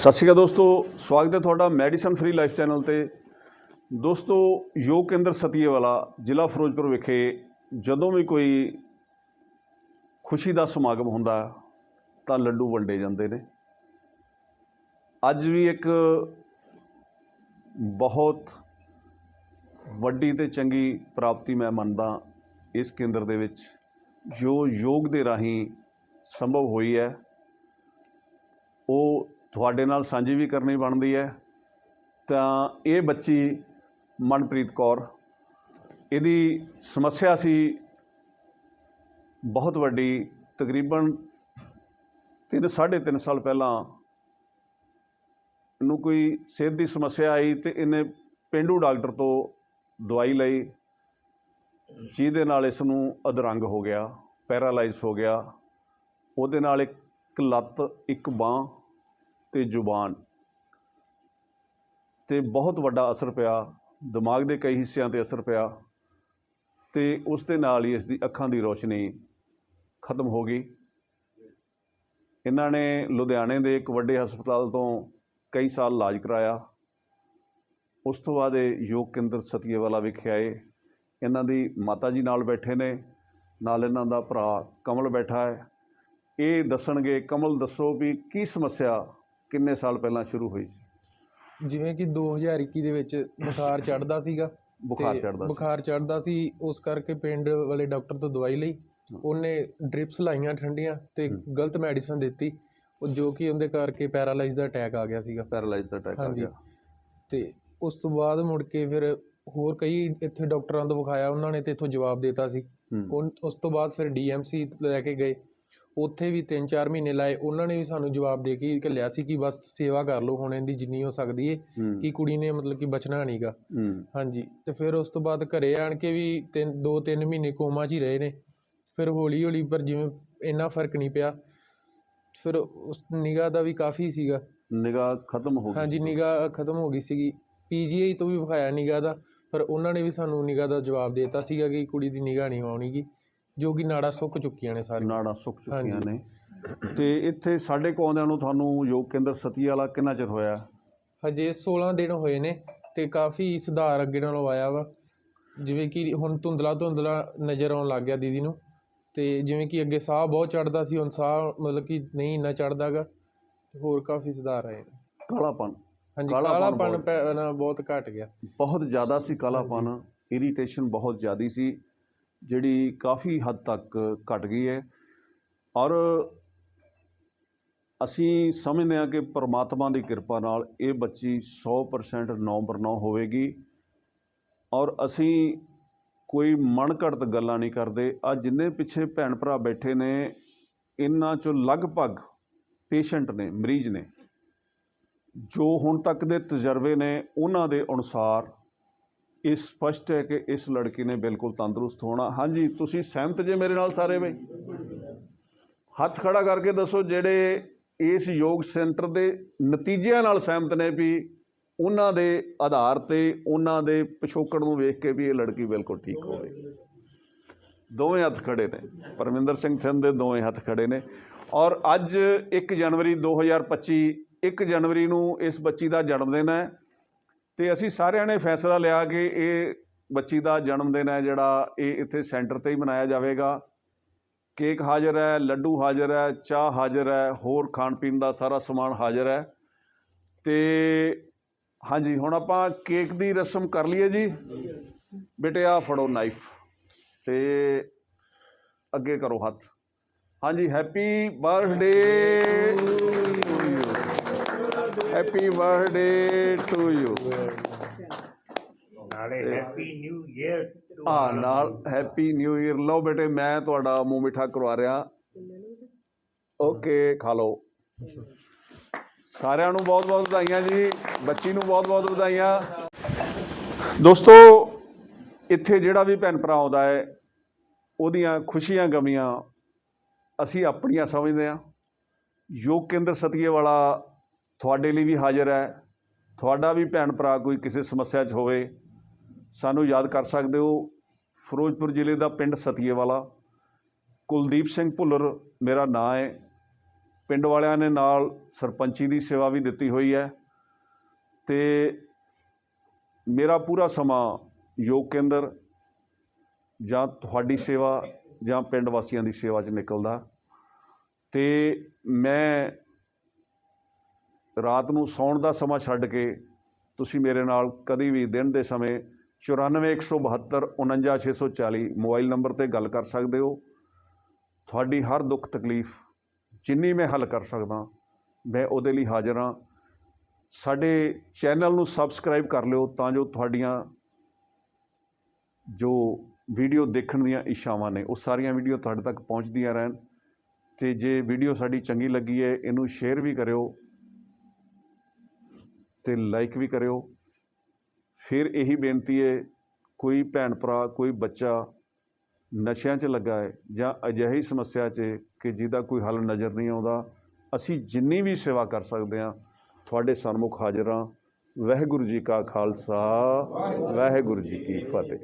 ਸਤਿ ਸ਼੍ਰੀ ਅਕਾਲ ਦੋਸਤੋ, ਸਵਾਗਤ ਹੈ ਤੁਹਾਡਾ ਮੈਡੀਸਨ ਫ੍ਰੀ ਲਾਈਫ ਚੈਨਲ ਤੇ। ਦੋਸਤੋ, ਯੋਗ ਕੇਂਦਰ ਸਤੀਏਵਾਲਾ, ਜ਼ਿਲ੍ਹਾ ਫਿਰੋਜ਼ਪੁਰ ਵਿਖੇ ਜਦੋਂ ਵੀ ਕੋਈ ਖੁਸ਼ੀ ਦਾ ਸਮਾਗਮ ਹੁੰਦਾ, ਤਾਂ ਲੱਡੂ ਵੰਡੇ ਜਾਂਦੇ ਨੇ। ਅੱਜ ਵੀ ਇੱਕ ਬਹੁਤ ਵੱਡੀ ਤੇ ਚੰਗੀ ਪ੍ਰਾਪਤੀ ਮੈਂ ਮੰਨਦਾ ਇਸ ਕੇਂਦਰ ਦੇ ਵਿੱਚ, ਜੋ ਯੋਗ ਦੇ ਰਾਹੀਂ ਸੰਭਵ ਹੋਈ ਹੈ। ਉਹ ਤੁਹਾਡੇ ਨਾਲ ਸਾਂਝੀ ਵੀ ਕਰਨੀ ਬਣਦੀ ਹੈ। ਤਾਂ ਇਹ ਬੱਚੀ ਮਨਪ੍ਰੀਤ ਕੌਰ, ਇਹਦੀ ਸਮੱਸਿਆ ਸੀ ਬਹੁਤ ਵੱਡੀ। ਤਕਰੀਬਨ ਤਿੰਨ, ਸਾਢੇ ਤਿੰਨ ਸਾਲ ਪਹਿਲਾਂ ਇਹਨੂੰ ਕੋਈ ਸਿਹਤ ਦੀ ਸਮੱਸਿਆ ਆਈ ਤੇ ਇਹਨੇ ਪੇਂਡੂ ਡਾਕਟਰ ਤੋਂ ਦਵਾਈ ਲਈ, ਜਿਹਦੇ ਨਾਲ ਇਸ ਨੂੰ ਅਧਰੰਗ ਹੋ ਗਿਆ, ਪੈਰਾਲਾਈਜ਼ ਹੋ ਗਿਆ। ਉਹਦੇ ਨਾਲ ਇੱਕ ਲੱਤ, ਇੱਕ ਬਾਹ ਤੇ ਜ਼ੁਬਾਨ। ਤੇ ਬਹੁਤ ਵੱਡਾ ਅਸਰ ਪਿਆ, ਦਿਮਾਗ ਦੇ ਕਈ ਹਿੱਸਿਆਂ ਤੇ ਅਸਰ ਪਿਆ, ਤੇ ਉਸ ਦੇ ਨਾਲ ਹੀ ਇਸ ਦੀ ਅੱਖਾਂ ਦੀ ਰੋਸ਼ਨੀ ਖਤਮ ਹੋ ਗਈ। ਇਹਨਾਂ ਨੇ ਲੁਧਿਆਣੇ ਦੇ ਇੱਕ ਵੱਡੇ ਹਸਪਤਾਲ ਤੋਂ ਕਈ ਸਾਲ ਇਲਾਜ ਕਰਾਇਆ। ਉਸ ਤੋਂ ਬਾਅਦ ਇਹ ਯੋਗ ਕੇਂਦਰ ਸਤੀਏਵਾਲਾ ਵਿਖੇ ਆਏ। ਇਹਨਾਂ ਦੀ ਮਾਤਾ ਜੀ ਨਾਲ ਬੈਠੇ ਨੇ, ਨਾਲ ਇਹਨਾਂ ਦਾ ਭਰਾ ਕਮਲ ਬੈਠਾ ਹੈ। ਇਹ ਦੱਸਣਗੇ, ਕਮਲ ਦੱਸੋ ਵੀ ਕੀ ਸਮੱਸਿਆ ਕਿੰਨੇ ਸਾਲ ਪਹਿਲਾਂ ਸ਼ੁਰੂ ਹੋਈ ਸੀ? ਜਿਵੇਂ ਕਿ 2021 ਦੇ ਵਿੱਚ ਬੁਖਾਰ ਚੜਦਾ ਸੀਗਾ ਬੁਖਾਰ ਤੇ ਚੜਦਾ ਸੀ। ਬੁਖਾਰ ਚੜਦਾ ਸੀ ਉਸ ਕਰਕੇ ਪਿੰਡ ਵਾਲੇ ਡਾਕਟਰ ਤੋਂ ਦਵਾਈ ਲਈ। ਉਹਨੇ ਡ੍ਰਿਪਸ ਲਾਈਆਂ ਠੰਡੀਆਂ ਤੇ। ਗਲਤ ਮੈਡੀਸਨ ਦਿੱਤੀ। ਉਹ ਜੋ ਕਿ ਉਹਦੇ ਕਰਕੇ ਪੈਰਾਲਾਈਜ਼ ਦਾ ਅਟੈਕ ਆ ਗਿਆ ਸੀਗਾ। ਪੈਰਾਲਾਈਜ਼ ਦਾ ਅਟੈਕ ਆ ਹਾਂਜੀ। ਗਿਆ। ਤੇ ਉਸ ਤੋਂ ਬਾਅਦ ਮੁੜ ਕੇ ਫਿਰ ਹੋਰ ਕਈ ਇੱਥੇ ਡਾਕਟਰਾਂ ਤੋਂ ਵਿਖਾਇਆ ਉਹਨਾਂ ਨੇ ਤੇ ਇੱਥੋਂ ਜਵਾਬ ਦਿੱਤਾ ਸੀ। ਹੂੰ, ਉਸ ਤੋਂ ਬਾਅਦ ਫਿਰ ਡੀਐਮਸੀ ਲੈ ਕੇ ਗਏ। ਉੱਥੇ ਵੀ 3-4 ਮਹੀਨੇ ਲਾਏ ਉਹਨਾਂ ਨੇ ਵੀ ਸਾਨੂੰ ਜਵਾਬ ਦੇ ਕੇ ਘੱਲਿਆ ਸੀ ਕਿ ਬਸ ਸੇਵਾ ਕਰ ਲਓ ਹੁਣ ਇਹਦੀ ਜਿੰਨੀ ਹੋ ਸਕਦੀ ਏ ਕਿ ਕੁੜੀ ਨੇ ਮਤਲਬ ਕਿ ਬਚਣਾ ਨਹੀਂਗਾ ਹਾਂਜੀ ਤੇ ਫਿਰ ਉਸ ਤੋਂ ਬਾਅਦ ਘਰੇ ਆਣ ਕੇ ਵੀ ਤਿੰਨ ਦੋ ਤਿੰਨ ਮਹੀਨੇ ਕੋਮਾ 'ਚ ਹੀ ਰਹੇ ਨੇ। ਫਿਰ ਹੌਲੀ ਹੌਲੀ ਪਰ ਜਿਵੇਂ ਇੰਨਾ ਫ਼ਰਕ ਨਹੀਂ ਪਿਆ ਫਿਰ ਉਸ ਨਿਗਾਹ ਦਾ ਵੀ ਕਾਫੀ ਸੀਗਾ। ਨਿਗਾਹ ਖਤਮ ਹੋ ਗਈ ਹਾਂਜੀ ਨਿਗਾਹ ਖਤਮ ਹੋ ਗਈ ਸੀਗੀ। ਪੀਜੀਆਈ ਤੋਂ ਵੀ ਵਿਖਾਇਆ ਨਿਗਾਹ ਦਾ ਪਰ ਉਹਨਾਂ ਨੇ ਵੀ ਸਾਨੂੰ ਨਿਗਾਹ ਦਾ ਜਵਾਬ ਦਿੱਤਾ ਸੀਗਾ ਕਿ ਕੁੜੀ ਦੀ ਨਿਗਾਹ ਨਹੀਂ ਆਉਣੀਗੀ ਜੋ ਕਿ ਨਾੜਾਂ ਸੁੱਕ ਚੁੱਕੀਆਂ ਨੇ ਸਾਰੀਆਂ। ਨਾੜਾਂ ਸੁੱਕ ਚੁੱਕੀਆਂ ਹਾਂਜੀ। ਨੇ। ਤੇ ਇੱਥੇ ਸਾਡੇ ਕੋਲ ਆਉਂਦਿਆਂ ਨੂੰ ਤੁਹਾਨੂੰ ਯੋਗ ਕੇਂਦਰ ਸਤੀਏਵਾਲਾ ਕਿੰਨਾ ਚਿਰ ਹੋਇਆ? ਹਜੇ 16 ਦਿਨ ਹੋਏ ਨੇ ਤੇ ਕਾਫੀ ਸੁਧਾਰ ਅੱਗੇ ਨਾਲੋਂ ਆਇਆ ਵਾ। ਜਿਵੇਂ ਕਿ ਹੁਣ ਧੁੰਦਲਾ ਧੁੰਦਲਾ ਨਜ਼ਰ ਆਉਣ ਲੱਗ ਗਿਆ ਦੀਦੀ ਨੂੰ। ਤੇ ਜਿਵੇਂ ਕਿ ਅੱਗੇ ਸਾਹ ਬਹੁਤ ਚੜਦਾ ਸੀ ਹੁਣ ਸਾਹ ਮਤਲਬ ਕਿ ਨਹੀਂ ਇੰਨਾ ਚੜਦਾਗਾ ਤੇ ਹੋਰ ਕਾਫੀ ਸੁਧਾਰ ਆਏ ਨੇ। ਕਾਲਾਪਨ। ਹਾਂਜੀ ਕਾਲਾਪਨ ਕਾਲਾਪਨ ਬਹੁਤ- ਪੈ- ਨਾ ਬਹੁਤ ਘਟ ਗਿਆ। ਬਹੁਤ ਜ਼ਿਆਦਾ ਸੀ ਕਾਲਾਪਨ। ਇਰੀਟੇਸ਼ਨ ਬਹੁਤ ਜ਼ਿਆਦੀ ਸੀ। ਜਿਹੜੀ ਕਾਫੀ ਹੱਦ ਤੱਕ ਘਟ ਗਈ ਹੈ ਔਰ ਅਸੀਂ ਸਮਝਦੇ ਹਾਂ ਕਿ ਪਰਮਾਤਮਾ ਦੀ ਕਿਰਪਾ ਨਾਲ ਇਹ ਬੱਚੀ 100% ਨੰਬਰ 9 ਹੋਵੇਗੀ ਔਰ ਅਸੀਂ ਕੋਈ ਮਨ ਗੱਲਾਂ ਨਹੀਂ ਕਰਦੇ। ਆ ਜਿੰਨੇ ਪਿੱਛੇ ਭੈਣ ਭਰਾ ਬੈਠੇ ਨੇ, ਇਹਨਾਂ ਚੋਂ ਲਗਭਗ ਪੇਸ਼ੈਂਟ ਨੇ, ਮਰੀਜ਼ ਨੇ, ਜੋ ਹੁਣ ਤੱਕ ਦੇ ਤਜਰਬੇ ਨੇ, ਉਹਨਾਂ ਦੇ ਅਨੁਸਾਰ ਇਹ ਸਪਸ਼ਟ ਹੈ ਕਿ ਇਸ ਲੜਕੀ ਨੇ ਬਿਲਕੁਲ ਤੰਦਰੁਸਤ ਹੋਣਾ। ਹਾਂਜੀ, ਤੁਸੀਂ ਸਹਿਮਤ ਜੇ ਮੇਰੇ ਨਾਲ ਸਾਰੇ ਬਈ? ਹੱਥ ਖੜਾ ਕਰਕੇ ਦੱਸੋ ਜਿਹੜੇ ਇਸ ਯੋਗ ਸੈਂਟਰ ਦੇ ਨਤੀਜਿਆਂ ਨਾਲ ਸਹਿਮਤ ਨੇ ਵੀ ਉਹਨਾਂ ਦੇ ਆਧਾਰ ਤੇ ਉਹਨਾਂ ਦੇ ਪਿਛੋਕੜ ਨੂੰ ਵੇਖ ਕੇ ਵੀ ਇਹ ਲੜਕੀ ਬਿਲਕੁਲ ਠੀਕ ਹੋਵੇ। ਦੋਵੇਂ ਹੱਥ ਖੜੇ ਨੇ। ਪਰਮਿੰਦਰ ਸਿੰਘ ਥਿੰਦ ਦੇ ਦੋਵੇਂ ਹੱਥ ਖੜੇ ਨੇ। ਔਰ ਅੱਜ 1 ਜਨਵਰੀ 2025 1 ਜਨਵਰੀ ਨੂੰ ਇਸ ਬੱਚੀ ਦਾ ਜਨਮ ਦਿਨ ਹੈ। ਤੇ ਅਸੀਂ ਸਾਰਿਆਂ ਨੇ ਫੈਸਲਾ ਲਿਆ ਕਿ ਇਹ ਬੱਚੀ ਦਾ ਜਨਮ ਦਿਨ ਹੈ ਜਿਹੜਾ ਇਹ ਇੱਥੇ ਸੈਂਟਰ ਤੇ ਹੀ ਮਨਾਇਆ ਜਾਵੇਗਾ। ਕੇਕ ਹਾਜ਼ਰ ਹੈ, ਲੱਡੂ ਹਾਜ਼ਰ ਹੈ, ਚਾਹ ਹਾਜ਼ਰ ਹੈ, ਹੋਰ ਖਾਣ ਪੀਣ ਦਾ ਸਾਰਾ ਸਮਾਨ ਹਾਜ਼ਰ ਹੈ। ਤੇ ਹਾਂਜੀ, ਹੁਣ ਆਪਾਂ ਕੇਕ ਦੀ ਰਸਮ ਕਰ ਲਈਏ ਜੀ। ਬੇਟੇ ਆ ਫੜੋ ਨਾਈਫ ਤੇ ਅੱਗੇ ਕਰੋ ਹੱਥ। ਹਾਂਜੀ happy birthday happy birthday to you ਨਾਲੇ ਹੈਪੀ ਨਿਊ ਇਅਰ ਆ ਨਾਲ ਹੈਪੀ ਨਿਊ ਇਅਰ ਲਓ ਬੇਟੇ ਮੈਂ ਤੁਹਾਡਾ ਮੂੰਹ ਮਿੱਠਾ ਕਰਵਾ ਰਿਹਾ। ਓਕੇ ਖਾ ਲਓ। ਸਾਰਿਆਂ ਨੂੰ ਬਹੁਤ ਬਹੁਤ ਵਧਾਈਆਂ ਜੀ। ਬੱਚੀ ਨੂੰ ਬਹੁਤ ਬਹੁਤ ਵਧਾਈਆਂ। ਦੋਸਤੋ ਇੱਥੇ ਜਿਹੜਾ ਵੀ ਭੈਣ ਭਰਾ ਆਉਂਦਾ ਹੈ ਉਹਦੀਆਂ ਖੁਸ਼ੀਆਂ ਗਮੀਆਂ ਅਸੀਂ ਆਪਣੀਆਂ ਸਮਝਦੇ ਹਾਂ। ਯੋਗ ਕੇਂਦਰ ਸਤੀਏਵਾਲਾ ਤੁਹਾਡੇ ਲਈ ਵੀ ਹਾਜ਼ਰ ਹੈ। ਤੁਹਾਡਾ ਵੀ ਭੈਣ ਭਰਾ ਕੋਈ ਕਿਸੇ ਸਮੱਸਿਆ 'ਚ ਹੋਵੇ, ਸਾਨੂੰ ਯਾਦ ਕਰ ਸਕਦੇ ਹੋ, ਫਿਰੋਜ਼ਪੁਰ ਜ਼ਿਲ੍ਹੇ ਦਾ ਪਿੰਡ ਸਤੀਏਵਾਲਾ। ਕੁਲਦੀਪ ਸਿੰਘ ਭੁੱਲਰ ਮੇਰਾ ਨਾਂ ਹੈ। ਪਿੰਡ ਵਾਲਿਆਂ ਨੇ ਨਾਲ ਸਰਪੰਚੀ ਦੀ ਸੇਵਾ ਵੀ ਦਿੱਤੀ ਹੋਈ ਹੈ ਤੇ ਮੇਰਾ ਪੂਰਾ ਸਮਾਂ ਯੋਗ ਕੇਂਦਰ ਜਾਂ ਤੁਹਾਡੀ ਸੇਵਾ ਜਾਂ ਪਿੰਡ ਵਾਸੀਆਂ ਦੀ ਸੇਵਾ 'ਚ ਨਿਕਲਦਾ। ਤੇ ਮੈਂ ਰਾਤ ਨੂੰ ਸੌਣ ਦਾ ਸਮਾਂ ਛੱਡ ਕੇ ਤੁਸੀਂ ਮੇਰੇ ਨਾਲ ਕਦੀ ਵੀ ਦਿਨ ਦੇ ਸਮੇਂ 94172 49640 ਮੋਬਾਈਲ ਨੰਬਰ ਤੇ ਗੱਲ ਕਰ ਸਕਦੇ ਹੋ। ਤੁਹਾਡੀ ਹਰ ਦੁੱਖ ਤਕਲੀਫ ਜਿੰਨੀ ਮੈਂ ਹੱਲ ਕਰ ਸਕਦਾ, ਮੈਂ ਉਹਦੇ ਲਈ ਹਾਜ਼ਰ ਹਾਂ। ਸਾਡੇ ਚੈਨਲ ਨੂੰ ਸਬਸਕ੍ਰਾਈਬ ਕਰ ਲਿਓ ਤਾਂ ਜੋ ਤੁਹਾਡੀਆਂ ਜੋ ਵੀਡੀਓ ਦੇਖਣ ਦੀਆਂ ਇੱਛਾਵਾਂ ਨੇ, ਉਹ ਸਾਰੀਆਂ ਵੀਡੀਓ ਤੁਹਾਡੇ ਤੱਕ ਪਹੁੰਚਦੀਆਂ ਰਹਿਣ। ਤੇ ਜੇ ਵੀਡੀਓ ਸਾਡੀ ਚੰਗੀ ਲੱਗੀ ਹੈ, ਇਹਨੂੰ ਸ਼ੇਅਰ ਵੀ ਕਰਿਓ। ਤੇ ਲਾਈਕ ਵੀ ਕਰਿਓ। ਫਿਰ ਇਹੀ ਬੇਨਤੀ ਹੈ, ਕੋਈ ਭੈਣ ਭਰਾ, ਕੋਈ ਬੱਚਾ ਨਸ਼ਿਆਂ 'ਚ ਲੱਗਾ ਹੈ ਜਾਂ ਅਜਿਹੀ ਸਮੱਸਿਆ 'ਚ ਕਿ ਜਿਹਦਾ ਕੋਈ ਹੱਲ ਨਜ਼ਰ ਨਹੀਂ ਆਉਂਦਾ, ਅਸੀਂ ਜਿੰਨੀ ਵੀ ਸੇਵਾ ਕਰ ਸਕਦੇ ਹਾਂ, ਤੁਹਾਡੇ ਸਨਮੁਖ ਹਾਜ਼ਰ ਹਾਂ। ਵਾਹਿਗੁਰੂ ਜੀ ਕਾ ਖਾਲਸਾ, ਵਾਹਿਗੁਰੂ ਜੀ ਕੀ ਫਤਿਹ।